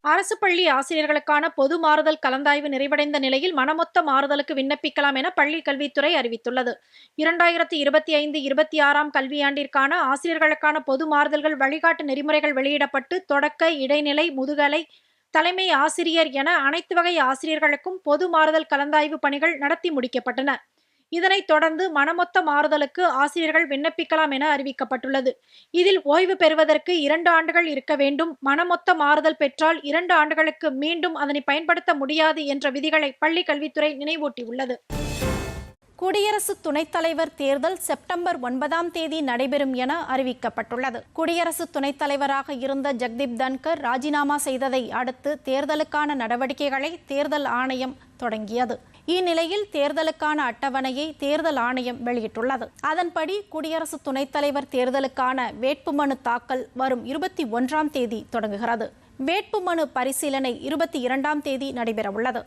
அரசு பள்ளி ஆசிரியர்களுக்கான பொது மாறுதல் கலந்தாய்வு நிறைவடைந்த நிலையில் மனமொத்த மாறுதலுக்கு விண்ணப்பிக்கலாம் என பள்ளி கல்வித்துறை அறிவித்துள்ளது. இரண்டாயிரத்தி இருபத்தி ஐந்து இருபத்தி ஆறாம் கல்வியாண்டிற்கான ஆசிரியர்களுக்கான பொது மாறுதல்கள் வழிகாட்டு நெறிமுறைகள் வெளியிடப்பட்டு தொடக்க இடைநிலை முதுகலை தலைமை ஆசிரியர் என அனைத்து வகை ஆசிரியர்களுக்கும் பொது மாறுதல் கலந்தாய்வு பணிகள் நடத்தி முடிக்கப்பட்டன. இதனைத் தொடர்ந்து மனமொத்த மாறுதலுக்கு ஆசிரியர்கள் விண்ணப்பிக்கலாம் என அறிவிக்கப்பட்டுள்ளது. இதில் ஓய்வு பெறுவதற்கு இரண்டு ஆண்டுகள் இருக்க வேண்டும். மனமொத்த மாறுதல் பெற்றால் இரண்டு ஆண்டுகளுக்கு மீண்டும் அதனை பயன்படுத்த முடியாது என்ற விதிகளை பள்ளி கல்வித்துறை நினைவூட்டியுள்ளது. குடியரசு துணைத் தலைவர் தேர்தல் செப்டம்பர் ஒன்பதாம் தேதி நடைபெறும் என அறிவிக்கப்பட்டுள்ளது. குடியரசு துணைத் தலைவராக இருந்த ஜக்தீப் தன்கர் ராஜினாமா செய்ததை அடுத்து தேர்தலுக்கான நடவடிக்கைகளை தேர்தல் ஆணையம் தொடங்கியது. இந்நிலையில் தேர்தலுக்கான அட்டவணையை தேர்தல் ஆணையம் வெளியிட்டுள்ளது. அதன்படி குடியரசு துணைத் தலைவர் தேர்தலுக்கான வேட்புமனு தாக்கல் வரும் இருபத்தி ஒன்றாம் தேதி தொடங்குகிறது. வேட்புமனு பரிசீலனை இருபத்தி இரண்டாம் தேதி நடைபெறவுள்ளது.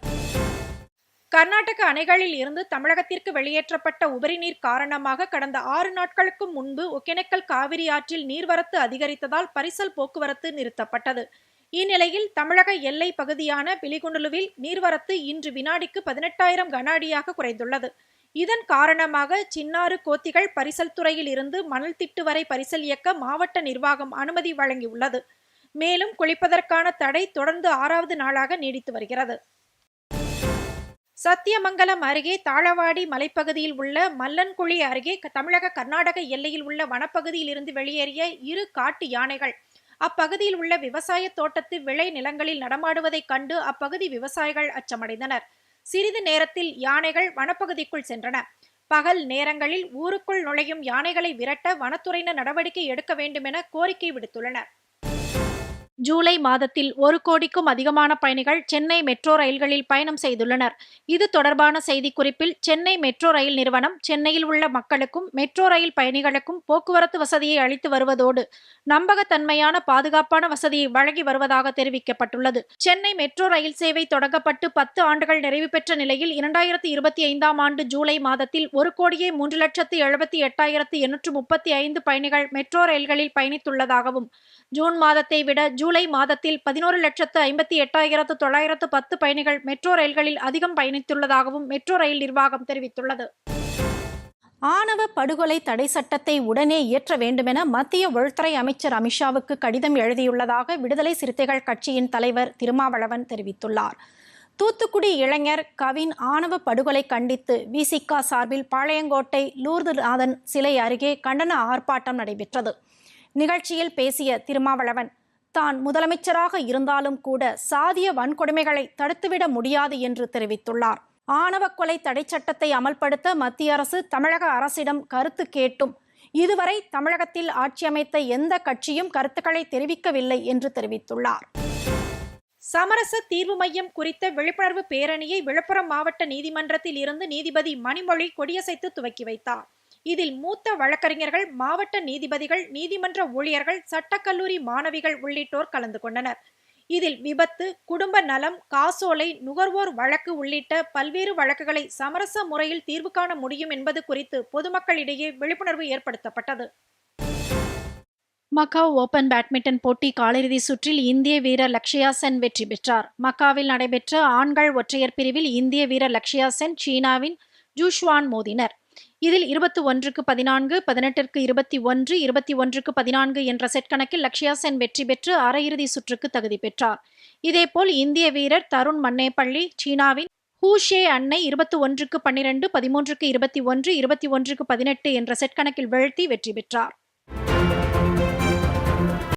கர்நாடக அணைகளில் இருந்து தமிழகத்திற்கு வெளியேற்றப்பட்ட உபரிநீர் காரணமாக கடந்த ஆறு நாட்களுக்கு முன்பு ஒகேனக்கல் காவிரி ஆற்றில் நீர்வரத்து அதிகரித்ததால் பரிசல் போக்குவரத்து நிறுத்தப்பட்டது. இந்நிலையில் தமிழக எல்லை பகுதியான பிலிகுண்டுலுவில் நீர்வரத்து இன்று வினாடிக்கு பதினெட்டாயிரம் கன அடியாக குறைந்துள்ளது. இதன் காரணமாக சின்னாறு கோத்திகள் பரிசல் துறையில் இருந்து மணல் திட்டு வரை பரிசல் இயக்க மாவட்ட நிர்வாகம் அனுமதி வழங்கியுள்ளது. மேலும் குளிப்பதற்கான தடை தொடர்ந்து ஆறாவது நாளாக நீடித்து வருகிறது. சத்தியமங்கலம் அருகே தாளவாடி மலைப்பகுதியில் உள்ள மல்லன்குழி அருகே தமிழக கர்நாடக எல்லையில் உள்ள வனப்பகுதியில் இருந்து வெளியேறிய இரு காட்டு யானைகள் அப்பகுதியில் உள்ள விவசாய தோட்டத்து விளை நிலங்களில் நடமாடுவதைக் கண்டு அப்பகுதி விவசாயிகள் அச்சமடைந்தனர். சிறிது நேரத்தில் யானைகள் வனப்பகுதிக்குள் சென்றன. பகல் நேரங்களில் ஊருக்குள் நுழையும் யானைகளை விரட்ட வனத்துறையினர் நடவடிக்கை எடுக்க வேண்டும் என கோரிக்கை விடுத்துள்ளனர். ஜூலை மாதத்தில் ஒரு கோடிக்கும் அதிகமான பயணிகள் சென்னை மெட்ரோ ரயில்களில் பயணம் செய்துள்ளனர். இது தொடர்பான செய்திக்குறிப்பில் சென்னை மெட்ரோ ரயில் நிறுவனம் சென்னையில் உள்ள மக்களுக்கும் மெட்ரோ ரயில் பயணிகளுக்கும் போக்குவரத்து வசதியை அளித்து வருவதோடு நம்பகத்தன்மையான பாதுகாப்பான வசதியை வழங்கி வருவதாக தெரிவிக்கப்பட்டுள்ளது. சென்னை மெட்ரோ ரயில் சேவை தொடங்கப்பட்டு பத்து ஆண்டுகள் நிறைவு பெற்ற நிலையில் இரண்டாயிரத்தி இருபத்தி ஐந்தாம் ஆண்டு ஜூலை மாதத்தில் ஒரு கோடியே மூன்று லட்சத்து எழுபத்தி எட்டாயிரத்து எண்ணூற்று முப்பத்தி ஐந்து பயணிகள் மெட்ரோ ரயில்களில் பயணித்துள்ளதாகவும் ஜூன் மாதத்தை விட ஜூலை மாதத்தில் பதினோரு லட்சத்து ஐம்பத்தி எட்டாயிரத்து தொள்ளாயிரத்து பத்து பயணிகள் மெட்ரோ ரயில்களில் அதிகம் பயணித்துள்ளதாகவும் மெட்ரோ ரயில் நிர்வாகம் தெரிவித்துள்ளது. ஆணவ படுகொலை தடை சட்டத்தை உடனே இயற்ற வேண்டுமென மத்திய உள்துறை அமைச்சர் அமித்ஷாவுக்கு கடிதம் எழுதியுள்ளதாக விடுதலை சிறுத்தைகள் கட்சியின் தலைவர் திருமாவளவன் தெரிவித்துள்ளார். தூத்துக்குடி இளைஞர் கவின் ஆணவ படுகொலை கண்டித்து விசிகா சார்பில் பாளையங்கோட்டை லூர்துநாதன் சிலை அருகே கண்டன ஆர்ப்பாட்டம் நடைபெற்றது. நிகழ்ச்சியில் பேசிய திருமாவளவன் தான் முதலமைச்சராக இருந்தாலும் கூட சாதிய வன்கொடுமைகளை தடுத்துவிட முடியாது என்று தெரிவித்துள்ளார். ஆணவ கொலை தடை சட்டத்தை அமல்படுத்த மத்திய அரசு தமிழக அரசிடம் கருத்து கேட்டும். இதுவரை தமிழகத்தில் ஆட்சி அமைத்த எந்த கட்சியும் கருத்துக்களை தெரிவிக்கவில்லை என்று தெரிவித்துள்ளார். சமரச தீர்வு மையம் குறித்த விழிப்புணர்வு பேரணியை விழுப்புரம் மாவட்ட நீதிமன்றத்தில் இருந்து நீதிபதி மணிமொழி கொடியசைத்து துவக்கி வைத்தார். இதில் மூத்த வழக்கறிஞர்கள் மாவட்ட நீதிபதிகள் நீதிமன்ற ஊழியர்கள் சட்டக்கல்லூரி மாணவிகள் உள்ளிட்டோர் கலந்து கொண்டனர். இதில் விபத்து குடும்ப நலம் காசோலை நுகர்வோர் வழக்கு உள்ளிட்ட பல்வேறு வழக்குகளை சமரச முறையில் தீர்வு காண முடியும் என்பது குறித்து பொதுமக்களிடையே விழிப்புணர்வு ஏற்படுத்தப்பட்டது. மக்காவ் ஓபன் பேட்மிண்டன் போட்டி காலிறுதி சுற்றில் இந்திய வீரர் லக்ஷயா சென் வெற்றி பெற்றார். மக்காவில் நடைபெற்ற ஆண்கள் ஒற்றையர் பிரிவில் இந்திய வீரர் லக்ஷயா சென் சீனாவின் ஜூஷ்வான் மோதினர். இதில் இருபத்தி ஒன்றுக்கு பதினான்கு பதினெட்டிற்கு இருபத்தி ஒன்று இருபத்தி ஒன்றுக்கு பதினான்கு என்ற செட் கணக்கில் லக்ஷயா சென் வெற்றி பெற்று அரையிறுதி சுற்றுக்கு தகுதி பெற்றார். இதேபோல் இந்திய வீரர் தருண் மன்னேப்பள்ளி சீனாவின் ஹூஷே அன்னை இருபத்தி ஒன்றுக்கு பன்னிரண்டு பதிமூன்றுக்கு இருபத்தி ஒன்று இருபத்தி ஒன்றுக்கு பதினெட்டு என்ற செட் கணக்கில் வீழ்த்தி வெற்றி பெற்றார்.